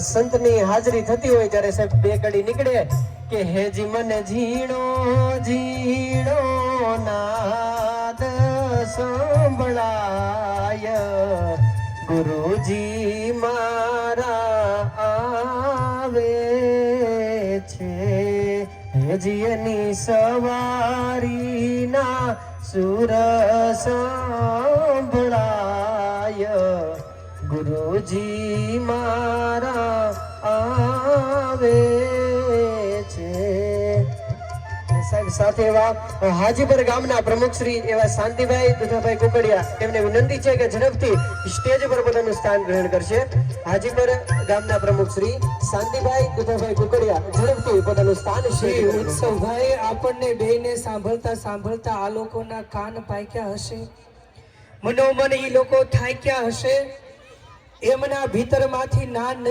સંતની હાજરી થતી હોય ત્યારે સાહેબ બે કડી નીકળે કે હેજી મને ઝીણો ઝીણો નાદ સંભળાય. ગુરુજી મારા આવે છે. હેજી એની સવારીના સુર સંભળાય. ગુરુજી મારા આવે છે. સાહેબ સાથે એવા હાજીપર ગામના પ્રમુખ શ્રી એવા શાંતિભાઈ દુધાભાઈ કુકડિયા તેમને વિનંતી છે કે ઝડપથી સ્ટેજ પર પોતાનું સ્થાન ગ્રહણ કરશે. હાજીપર ગામના પ્રમુખ શ્રી શાંતિભાઈ દુધાભાઈ કુકડિયા ઝડપથી પોતાનું સ્થાન શ્રી ઉત્સવભાઈ આપણને બેને સાંભળતા સાંભળતા આ લોકોના કાન પાક્યા હશે? મનોમન એ લોકો થાક્યા હશે? એમના ભીતરમાંથી ના